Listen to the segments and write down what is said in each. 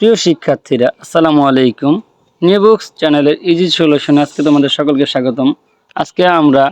প্রিয় শিক্ষার্থীরা, আসসালামু আলাইকুম। নিউ বুকস চ্যানেলের ইজি সলিউশনে আজকে তোমাদের সকলকে স্বাগতম। আজকে আমরা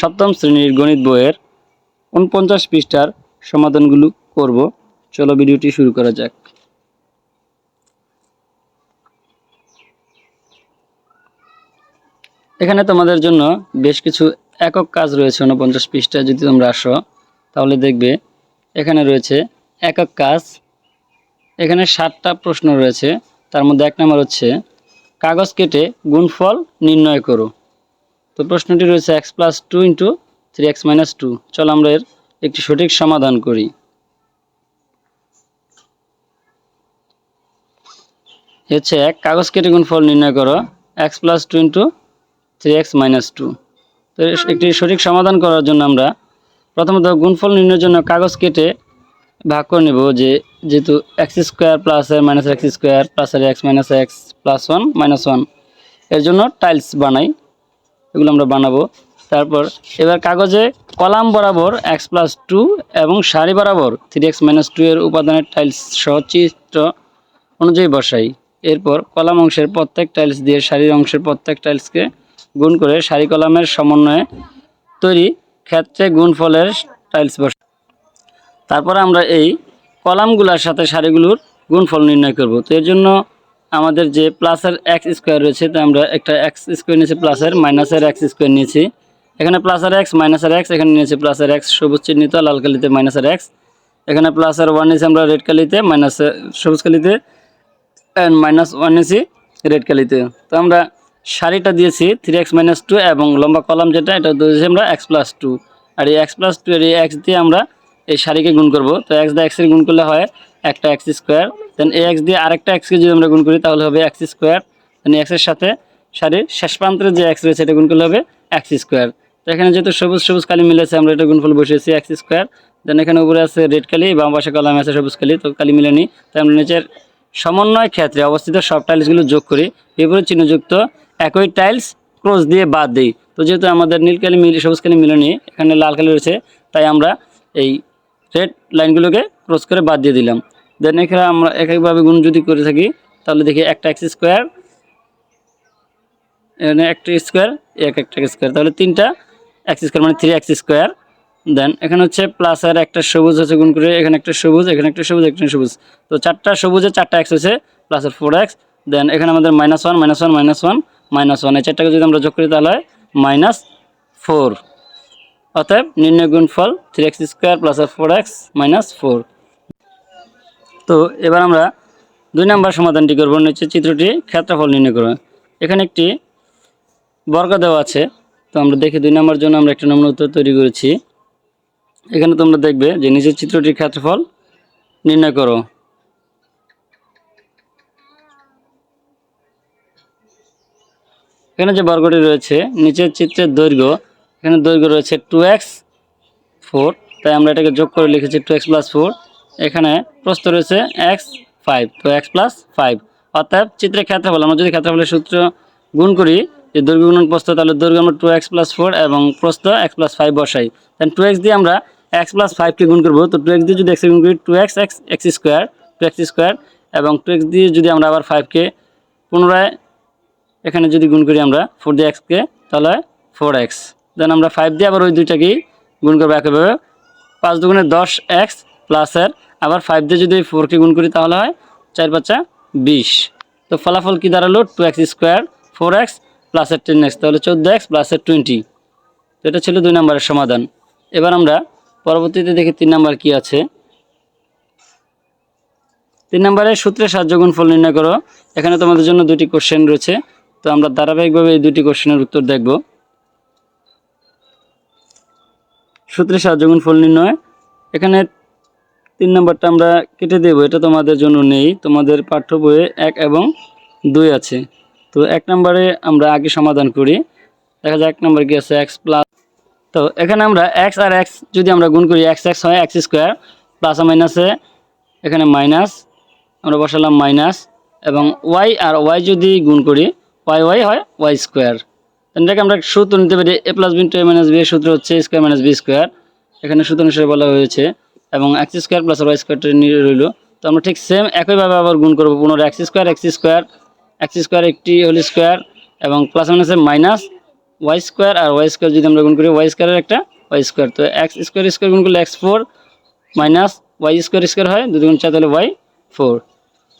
সপ্তম শ্রেণির গণিত বইয়ের উনপঞ্চাশ পৃষ্ঠার সমাধানগুলো করব। চলো ভিডিওটি শুরু করা যাক। এখানে তোমাদের জন্য বেশ কিছু একক কাজ রয়েছে উনপঞ্চাশ পৃষ্ঠা যদি তোমরা আসো, তাহলে দেখবে এখানে রয়েছে একক কাজ এখানে সাতটা প্রশ্ন রয়েছে। তার মধ্যে এক নম্বর হচ্ছে, কাগজ কেটে গুণফল নির্ণয় করো। তো প্রশ্নটি রয়েছে x plus two into three x minus two চলো আমরা এর একটি সঠিক সমাধান করি। হচ্ছে এক, কাগজ কেটে গুণফল নির্ণয় করো x plus two into three x minus two তো একটি সঠিক সমাধান করার জন্য আমরা প্রথমত গুণফল নির্ণয়ের জন্য কাগজ কেটে ভাগ করে নেব যে যেহেতু এক্স স্কোয়ার প্লাস এর মাইনাস এক্স স্কোয়ার প্লাস এর x minus x plus one minus ওয়ানের জন্য টাইলস বানাই। এগুলো আমরা বানাবো। তারপর এবার কাগজে কলাম বরাবর এক্স প্লাস টু এবং সারি বরাবর থ্রি এক্স মাইনাস টু এর উপাদানের টাইলস সহ চিত্র অনুযায়ী বসাই। এরপর কলাম অংশের প্রত্যেক টাইলস দিয়ে সারির অংশের প্রত্যেক টাইলসকে গুণ করে সারি কলামের সমন্বয়ে তৈরি ক্ষেত্রে গুণফলের টাইলস বসাই। তারপরে আমরা এই কলামগুলোর সাথে সারিগুলোর গুণফল নির্ণয় করব। তো এর জন্য আমাদের যে প্লাসের এক্স স্কোয়ার রয়েছে, তো আমরা একটা এক্স স্কোয়ার নিয়েছি প্লাসের মাইনাসের এক্স স্কোয়ার নিয়েছি। এখানে প্লাসের এক্স মাইনাসের এক্স এখানে নিয়েছি প্লাসের এক্স সবুজ চিহ্নিত, লাল কালিতে মাইনাসের এক্স এখানে প্লাসের ওয়ান নিয়েছি আমরা রেড কালিতে মাইনাসের সবুজ কালিতে অ্যান্ড মাইনাস ওয়ান নিয়েছি রেড কালিতে। তো আমরা শাড়িটা দিয়েছি থ্রি এক্স মাইনাস টু এবং লম্বা কলাম যেটা, এটা দিয়েছি আমরা এক্স প্লাস টু আর এই এক্স প্লাস টু এর এই এক্স দিয়ে আমরা এই সারিকে গুণ করব। তো এক্স দিয়ে এক্সের গুণ করলে হয় একটা এক্স স্কোয়ার দেন এই এক্স দিয়ে আরেকটা এক্সকে যদি আমরা গুণ করি, তাহলে হবে এক্স স্কোয়ার দেন এক্সের সাথে সারির শেষ প্রান্তের যে এক্স রয়েছে, এটা গুণ করলে হবে এক্স স্কোয়ার তো এখানে যেহেতু সবুজ সবুজ কালি মিলেছে, আমরা এটা গুণফল বসিয়েছি এক্স স্কোয়ার দেন এখানে উপরে আছে রেড কালি, বাম পাশে কলাম আছে সবুজ কালি, তো কালি মিলেনি। তাই আমরা নিচের সমন্বয় ক্ষেত্রে অবস্থিত সব টাইলসগুলো যোগ করি। বিপরীত চিহ্নযুক্ত একই টাইলস ক্রস দিয়ে বাদ দিই। তো যেহেতু আমাদের নীল কালি মিল, সবুজ কালি মিলেনি, এখানে লাল কালি রয়েছে, তাই আমরা এই রেড লাইনগুলোকে ক্রস করে বাদ দিয়ে দিলাম। দেন এখানে আমরা এক একভাবে গুণ যদি করে থাকি, তাহলে দেখি একটা এক্স স্কোয়ার এখানে একটা স্কোয়ার এক একটা স্কোয়ার তাহলে তিনটা এক্স স্কোয়ার মানে থ্রি এক্স স্কোয়ার দেন এখানে হচ্ছে প্লাস আর একটা সবুজ হচ্ছে গুণ করে এখানে একটা সবুজ, এখানে একটা সবুজ একটা সবুজ। তো চারটা সবুজে চারটা এক্স হচ্ছে প্লাস আর ফোর এক্স দেন এখানে আমাদের minus one minus one minus one minus one এই চারটাকে যদি আমরা যোগ করি তাহলে মাইনাস ফোর অতএব নির্ণয় গুণফল three x square plus four x minus four তো এবার আমরা দুই নাম্বার সমাধানটি করব নিচে চিত্রটি ক্ষেত্রফল নির্ণয় করব। এখানে একটি বর্গ দেওয়া আছে, তো আমরা দেখি দুই নাম্বার জন্য আমরা একটা নমুনা উত্তর তৈরি করেছি। এখানে তোমরা দেখবে যে নিচের চিত্রটির ক্ষেত্রফল নির্ণয় করো। এখানে যে বর্গটি রয়েছে, নিচের চিত্রের দৈর্ঘ্য এখানে দৈর্ঘ্য রয়েছে টু এক্স ফোর তাই আমরা এটাকে যোগ করে লিখেছি টু এক্স প্লাস ফোর এখানে প্রস্থ রয়েছে এক্স ফাইভ তো এক্স প্লাস ফাইভ অর্থাৎ চিত্রের ক্ষেত্রফল, আমরা যদি ক্ষেত্রফলের সূত্র গুণ করি, যে দৈর্ঘ্য গুণন প্রস্থ, তাহলে দৈর্ঘ্য আমরা টু এক্স প্লাস ফোর এবং প্রস্থ এক্স প্লাস ফাইভ বসাই। দেন টু এক্স দিয়ে আমরা এক্স প্লাস ফাইভকে গুণ করব। তো টু এক্স দিয়ে যদি এক্স গুণ করি two x x x square two x square এবং টু এক্স দিয়ে যদি আমরা আবার ফাইভকে পুনরায় এখানে যদি গুণ করি আমরা ফোর দিয়ে এক্সকে তাহলে ফোর এক্স দেন আমরা ফাইভ দিয়ে আবার ওই দুইটাকেই গুণ করব একইভাবে পাঁচ দুগুণে দশ এক্স প্লাসের আবার ফাইভ দিয়ে যদি ফোরকে গুণ করি তাহলে হয় চার পাঁচা বিশ। তো ফলাফল কি দাঁড়াল? Two x square four x প্লাসের টেন এক্স তাহলে চোদ্দ এক্স প্লাসের টোয়েন্টি তো এটা ছিল দুই নম্বরের সমাধান। এবার আমরা পরবর্তীতে দেখি তিন নাম্বার কি আছে। তিন নম্বরে সূত্রের সাহায্য গুণফল নির্ণয় করো। এখানে তোমাদের জন্য দুটি কোশ্চেন রয়েছে। তো আমরা ধারাবাহিকভাবে এই দুটি কোশ্চেনের উত্তর দেখব। সূত্রের সাহায্য গুণফল নির্ণয়। এখানে তিন নম্বরটা আমরা কেটে দেব, এটা তোমাদের জন্য নেই। তোমাদের পাঠ্য বইয়ে এক এবং দুই আছে। তো এক নম্বরে আমরা আগে সমাধান করি। দেখা যায় এক নম্বর কি আছে এক্স প্লাস তো এখানে আমরা এক্স আর এক্স যদি আমরা গুণ করি এক্স এক্স হয় এক্স স্কোয়ার প্লাস মাইনাসে এখানে মাইনাস আমরা বসালাম মাইনাস এবং ওয়াই আর ওয়াই যদি গুণ করি ওয়াই ওয়াই হয় ওয়াই স্কোয়ার এটাকে আমরা সূত্র নিতে পারি a plus b to a minus b এর সূত্র হচ্ছে স্কোয়ার মাইনাস বি স্কোয়ার এখানে সূত্র অনুসারে বলা হয়েছে, এবং এক্স স্কোয়ার প্লাস ওয়াই স্কোয়ারটা নিয়ে রইল। তো আমরা ঠিক সেম একইভাবে আবার গুণ করব পুনরায়। X square x square x square একটি হোল স্কোয়ার এবং প্লাস মাইনাসে মাইনাস ওয়াই স্কোয়ার আর ওয়াই স্কোয়ার যদি আমরা গুণ করি ওয়াই স্কোয়ারের একটা ওয়াই স্কোয়ার তো এক্স স্কোয়ার স্কোয়ার গুণ করলে x four minus y square square হয়, দুই গুণ চার তাহলে ওয়াই ফোর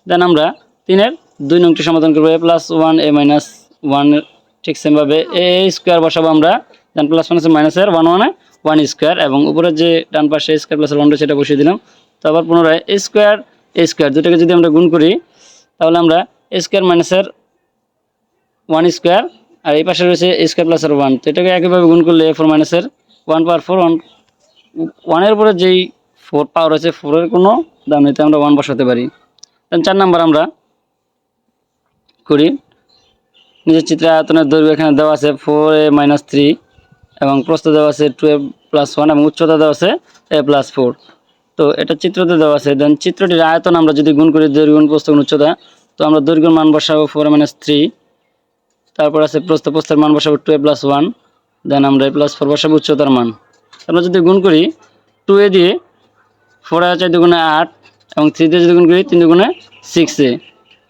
দেন আমরা তিনের দুই নংটি সমাধান করব a plus one a minus one ঠিক সেমভাবে এ স্কোয়ার বসাবো আমরা। দেন প্লাস ওয়ান আছে মাইনাসের ওয়ান ওয়ানে ওয়ান স্কোয়ার এবং উপরে যে ডান পাশে স্কোয়ার প্লাস ওয়ান সেটা বসিয়ে দিলাম। তো আবার পুনরায় এ স্কোয়ার এ স্কোয়ার দুটাকে যদি আমরা গুণ করি, তাহলে আমরা এ স্কোয়ার মাইনাসের ওয়ান স্কোয়ার আর এই পাশে রয়েছে এ স্কোয়ার প্লাসের ওয়ান তো এটাকে একইভাবে গুণ করলে এ ফোর মাইনাসের ওয়ান পাওয়ার ফোর ওয়ান ওয়ানের উপরে যেই ফোর পাওয়ার আছে ফোরের কোনো দাম নিতে আমরা ওয়ান বসাতে পারি। চার নাম্বার আমরা করি। নিজের চিত্রে আয়তনের দৈর্ঘ্য এখানে দেওয়া আছে ফোর এ মাইনাস থ্রি এবং প্রস্থ দেওয়া আছে টু এ প্লাস ওয়ান এবং উচ্চতা দেওয়া আছে এ প্লাস ফোর তো এটা চিত্রতে দেওয়া আছে। দেন চিত্রটির আয়তন আমরা যদি গুণ করি দৈর্ঘ্য গুণ গুণ উচ্চতা, তো আমরা দৈর্ঘ্যের মান বসাবো ফোর মাইনাস থ্রি তারপর আছে প্রস্থ, প্রস্থের মান বসাবো two a plus one then আমরা এ প্লাস ফোর বসাবো উচ্চতার মান। আমরা যদি গুণ করি টু এ দিয়ে ফোর আছে দুগুণে আট এবং থ্রি দিয়ে যদি গুণ করি তিন দুগুণে সিক্স এ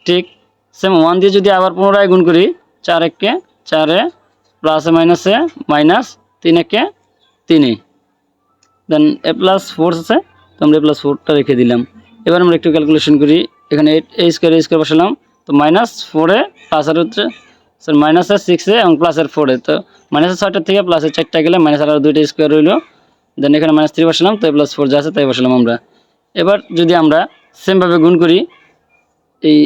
ঠিক সেম ওয়ান দিয়ে যদি আবার পুনরায় গুণ করি চার এককে চারে প্লাসে মাইনাসে মাইনাস তিন একে তিনে দেন এ প্লাস ফোর আছে, তো আমরা এ প্লাস ফোরটা রেখে দিলাম। এবার আমরা একটু ক্যালকুলেশন করি। এখানে এ স্কোয়ার এ স্কোয়ার বসালাম। তো মাইনাস ফোরে প্লাসের হচ্ছে স্যার মাইনাসের সিক্সে এবং প্লাসের ফোরে তো মাইনাসের ছয়টার থেকে প্লাসের চারটা গেলে মাইনাস আরও দুইটা স্কোয়ার রইল। দেন এখানে মাইনাস থ্রি বসালাম, তো এ প্লাস ফোর যা আছে তাই বসালাম আমরা। এবার যদি আমরা সেমভাবে গুণ করি, এই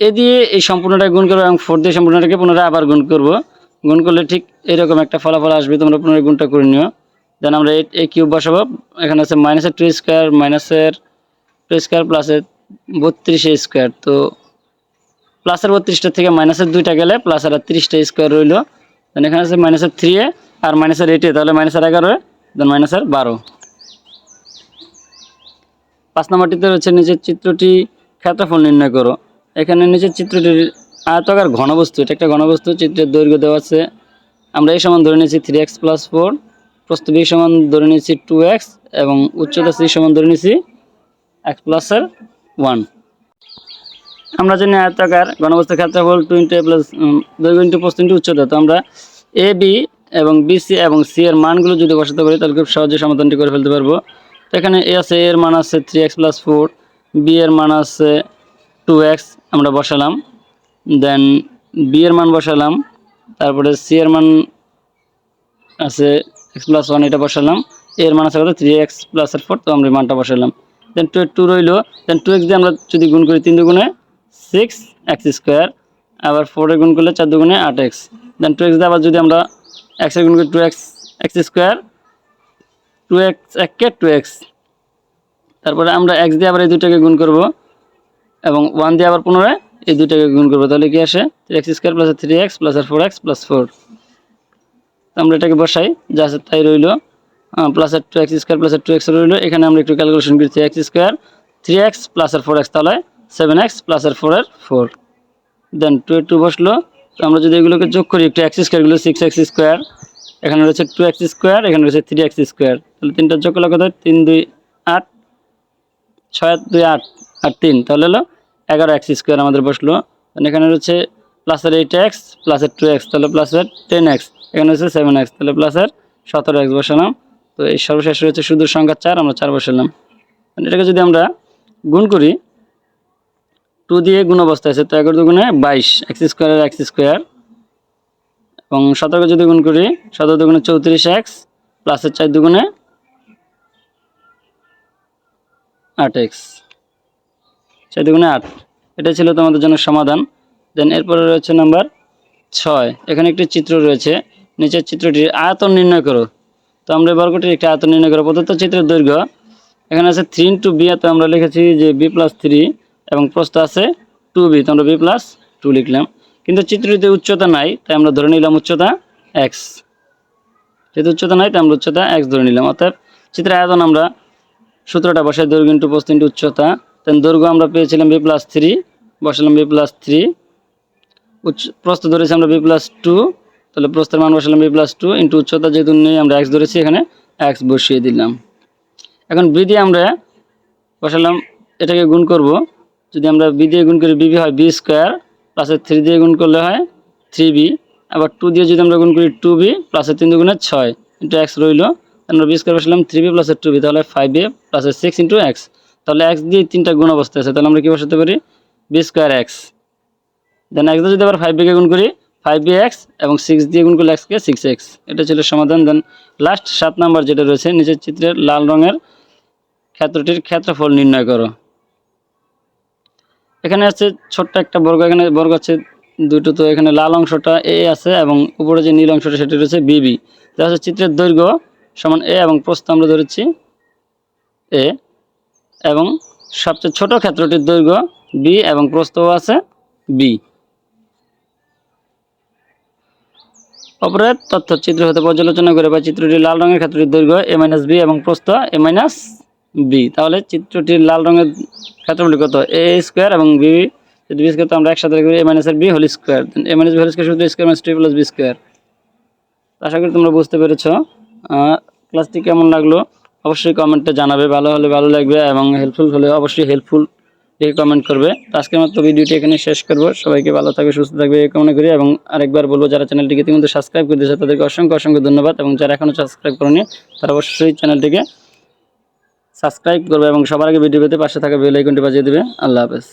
এ দিয়ে এই সম্পূর্ণটা গুণ করব এবং ফোর দিয়ে সম্পূর্ণটাকে পুনরায় আবার গুণ করব। গুণ করলে ঠিক এরকম একটা ফলাফল আসবে, তোমরা পুনরায় গুণটা করে নিও। দেন আমরা এই কিউব বসাবো। এখানে আছে মাইনাসের টু স্কোয়ার মাইনাসের টু স্কোয়ার প্লাসের বত্রিশে স্কোয়ার তো প্লাসের বত্রিশটা থেকে মাইনাসের দুইটা গেলে প্লাসের আর তিরিশটা স্কোয়ার রইল। দেন এখানে আছে মাইনাসের থ্রি এ আর মাইনাসের এইটে তাহলে মাইনাসের এগারো, দেন মাইনাসের বারো। পাঁচ নম্বরটিতে রয়েছে নিচের চিত্রটি ক্ষেত্রফল নির্ণয় করো। এখানে নিচের চিত্রটির আয়তকার ঘনবস্তু, এটা একটা ঘনবস্তু, চিত্রের দৈর্ঘ্য দেওয়া আছে। আমরা এই সমান ধরে নিয়েছি থ্রি এক্স প্লাস ফোর প্রস্থ বি সমান ধরে নিয়েছি টু এক্স এবং উচ্চতা সি সমান ধরে নিয়েছি এক্স প্লাসের ওয়ান আমরা জানি আয়তাকার ঘনবস্তুর ক্ষেত্রফল টু ইন্টু এ প্লাস দৈর্ঘ্য ইন্টু প্রস্থ ইন্টু উচ্চতা। তো আমরা এ বি এবং বি সি এবং সি এর মানগুলো যদি বসাতে পারি, তাহলে খুব সহজে সমাধানটি করে ফেলতে পারব। তো এখানে এ আছে এর মান আছে three x plus four b এর মান আছে টু এক্স আমরা বসালাম দেন বি এর মান বসালাম, তারপরে সি এর মান আছে এক্স প্লাস ওয়ান এটা বসালাম এর মান আছে কত? থ্রি এক্স প্লাসের ফোর তো আমরা মানটা বসালাম। দেন টু টু রইল দেন টু এক্স দিয়ে আমরা যদি গুণ করি তিন দুগুণে সিক্স এক্স স্কোয়ার আবার ফোরে গুণ করলে চার দুগুণে আট এক্স দেন টু এক্স দিয়ে আবার যদি আমরা এক্সের গুণ করি two x x square two x এককে টু এক্স তারপরে আমরা এক্স দিয়ে আবার এই দুটাকে গুণ করব। এবং ওয়ান দিয়ে আবার পুনরায় এই দুটাকে গুণ করব। তাহলে কি আসে? Three x square plus three x plus আর ফোর এক্স প্লাস ফোর আমরা এটাকে বসাই। যা আছে তাই রইল প্লাসের টু এক্স স্কোয়ার প্লাস আর টু এক্স রইল। এখানে আমরা একটু ক্যালকুলেশন করি three x square three x plus আর ফোর এক্স তাহলে সেভেন এক্স প্লাস আর ফোর আর ফোর দেন টু এর টু বসল। তো আমরা যদি এগুলোকে যোগ করি, একটু এক্স স্কোয়ারগুলো সিক্স এক্স স্কোয়ার এখানে রয়েছে টু এক্স স্কোয়ার এখানে রয়েছে থ্রি এক্স স্কোয়ার তাহলে তিনটা যোগ করলে কত? তিন, দুই, আট, ছয়, দুই, আট। আর তিন, তাহলে হলো এগারো এক্স স্কোয়ার আমাদের বসল। And এখানে রয়েছে প্লাসের এইট এক্স প্লাসের টু এক্স তাহলে প্লাসের টেন এক্স এখানে হচ্ছে সেভেন এক্স তাহলে প্লাসের সতেরো এক্স বসালাম। তো এই সর্বশেষ রয়েছে শুধু সংখ্যা চার, আমরা চার বসালাম। And এটাকে যদি আমরা গুণ করি টু দিয়ে গুণ অবস্থায় আছে, তো এগারো দুগুণে বাইশ এক্স স্কোয়ারের এক্স স্কোয়ার এবং সতেরোকে যদি গুণ করি, সতেরো দুগুণে চৌত্রিশ এক্স প্লাসের চার দুগুণে আট এক্স চার দুগুণে আট। এটা ছিল তোমাদের জন্য সমাধান। দেন এরপরে রয়েছে নাম্বার ছয়। এখানে একটি চিত্র রয়েছে। নিচের চিত্রটির আয়তন নির্ণয় করো। তো আমরা বর্গটির একটি আয়তন নির্ণয় করো প্রদত্ত চিত্রের দৈর্ঘ্য এখানে আছে থ্রি ইন্টু বি তো আমরা লিখেছি যে বি প্লাস থ্রি এবং প্রস্থ আছে টু বি তো আমরা বি প্লাস টু লিখলাম। কিন্তু চিত্রটিতে উচ্চতা নাই, তাই আমরা ধরে নিলাম উচ্চতা এক্স যেহেতু উচ্চতা নাই, তাই আমরা উচ্চতা এক্স ধরে নিলাম। অর্থাৎ চিত্রের আয়তন আমরা সূত্রটা বসাই, দৈর্ঘ্য ইন্টু প্রস্থ ইন্টু উচ্চতা দৈর্ঘ্য আমরা পেয়েছিলাম বি প্লাস থ্রি বসালাম বি প্লাস থ্রি উচ্চ, প্রস্থ ধরেছি আমরা বি প্লাস টু তাহলে প্রস্থের মান বসালাম বি প্লাস টু ইন্টু উচ্চতা যেহেতু নেই, আমরা এক্স ধরেছি, এখানে এক্স বসিয়ে দিলাম। এখন বি দিয়ে আমরা বসালাম, এটাকে গুণ করব। যদি আমরা বি দিয়ে গুণ করি বিবি হয় বি স্কোয়ার প্লাসের থ্রি দিয়ে গুণ করলে হয় থ্রি বি আবার টু দিয়ে যদি আমরা গুণ করি টু বি প্লাসের তিন দুগুণে ছয় ইন্টু এক্স রইল, আমরা বি স্কোয়ার বসলাম থ্রি বি প্লাসের টু বি তাহলে ফাইভ বি প্লাসের সিক্স ইন্টু এক্স তাহলে এক্স দিয়ে তিনটা গুণ অবস্থা আছে, তাহলে আমরা কী বসাতে পারি? B square x then x দিয়ে যদি আবার ফাইভ বিকে গুণ করি ফাইভ বি এক্স এবং সিক্স দিয়ে গুণ করলে এক্সকে সিক্স এক্স এটা ছিল সমাধান। দেন লাস্ট সাত নাম্বার যেটা রয়েছে, নিচের চিত্রের লাল রঙের ক্ষেত্রটির ক্ষেত্রফল নির্ণয় করো। এখানে আছে ছোট্ট একটা বর্গ, এখানে বর্গ আছে দুটো, তো এখানে লাল অংশটা এ আছে এবং উপরে যে নীল অংশটা সেটা রয়েছে বিবি দেখা যাচ্ছে চিত্রের দৈর্ঘ্য সমান এ এবং প্রস্থ আমরা ধরেছি এ এবং সবচেয়ে ছোট ক্ষেত্রটির দৈর্ঘ্য বি এবং প্রস্থও আছে বি অপরের তথ্য চিত্র হতে পর্যালোচনা করে বা চিত্রটি লাল রঙের ক্ষেত্রটির দৈর্ঘ্য এ মাইনাস বি এবং প্রস্থ এ মাইনাস বি তাহলে চিত্রটির লাল রঙের ক্ষেত্রগুলি কত? এ স্কোয়ার এবং বি যদি বি স্কোয়ার তো আমরা একসাথে করি এ মাইনাসের b whole square a minus b whole square শুধু square minus two plus b square আশা করি তোমরা বুঝতে পেরেছ। ক্লাসটি কেমন লাগল? অবশ্যই কমেন্টটা জানাবে, ভালো হলে ভালো লাগবে এবং হেল্পফুল হলে অবশ্যই হেল্পফুল দেখে কমেন্ট করবে। তো আজকের মতো ভিডিওটি এখানে শেষ করব। সবাইকে ভালো থাকবে, সুস্থ থাকবে এই কামনা করি এবং আরেকবার বলব, যারা চ্যানেলটিকে ইতিমধ্যে সাবস্ক্রাইব করে দিয়েছে, তাদেরকে অসংখ্য অসংখ্য ধন্যবাদ এবং যারা এখনও সাবস্ক্রাইব করেনি, তারা অবশ্যই চ্যানেলটিকে সাবস্ক্রাইব করবে এবং সবার আগে ভিডিও পেতে পাশে থাকা বেল আইকনটি বাজিয়ে দেবে। আল্লাহ হাফেজ।